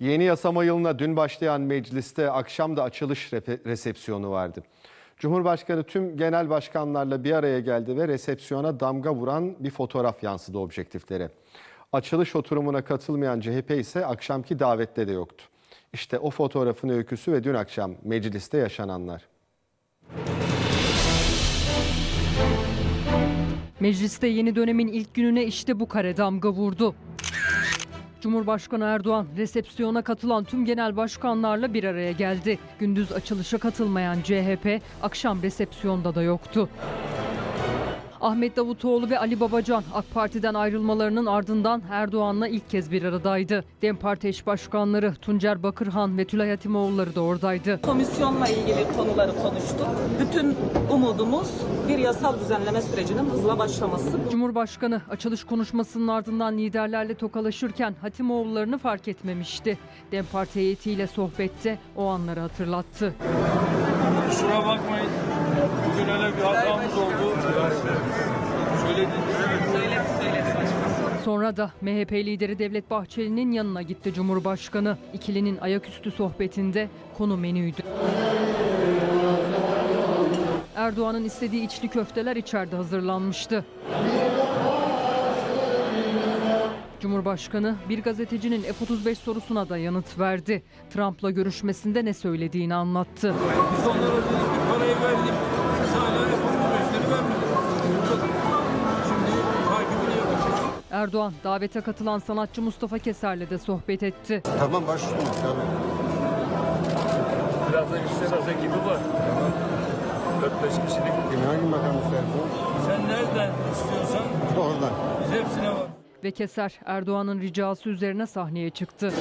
Yeni yasama yılına dün başlayan mecliste akşam da açılış resepsiyonu vardı. Cumhurbaşkanı tüm genel başkanlarla bir araya geldi ve resepsiyona damga vuran bir fotoğraf yansıdı objektiflere. Açılış oturumuna katılmayan CHP ise akşamki davette de yoktu. İşte o fotoğrafın öyküsü ve dün akşam mecliste yaşananlar. Mecliste yeni dönemin ilk gününe işte bu kare damga vurdu. Cumhurbaşkanı Erdoğan resepsiyona katılan tüm genel başkanlarla bir araya geldi. Gündüz açılışa katılmayan CHP akşam resepsiyonda da yoktu. Ahmet Davutoğlu ve Ali Babacan AK Parti'den ayrılmalarının ardından Erdoğan'la ilk kez bir aradaydı. DEM Parti eş başkanları Tuncer Bakırhan ve Tülay Hatimoğulları da oradaydı. Komisyonla ilgili konuları konuştuk. Bütün umudumuz bir yasal düzenleme sürecinin hızla başlaması. Cumhurbaşkanı açılış konuşmasının ardından liderlerle tokalaşırken Hatimoğullarını fark etmemişti. DEM Parti heyetiyle sohbette o anları hatırlattı. Kusura bakmayın. Bugün öyle bir hatamız oldu. Sonra da MHP lideri Devlet Bahçeli'nin yanına gitti Cumhurbaşkanı. İkilinin ayaküstü sohbetinde konu menüydü. Erdoğan'ın istediği içli köfteler içeride hazırlanmıştı. Cumhurbaşkanı bir gazetecinin F-35 sorusuna da yanıt verdi. Trump'la görüşmesinde ne söylediğini anlattı. Biz onlara dedik ki parayı verdik. Siz hala yapamıyorsunuz. vermediniz. Erdoğan davete katılan sanatçı Mustafa Keser'le de sohbet etti. Tamam baş üstüne tabii. Biraz da üstleriniz ekibi var. 4-5 kişilik. Yine hangi makam istersen Sen nereden istiyorsan oradan. biz hepsine var. Ve Keser Erdoğan'ın ricası üzerine sahneye çıktı.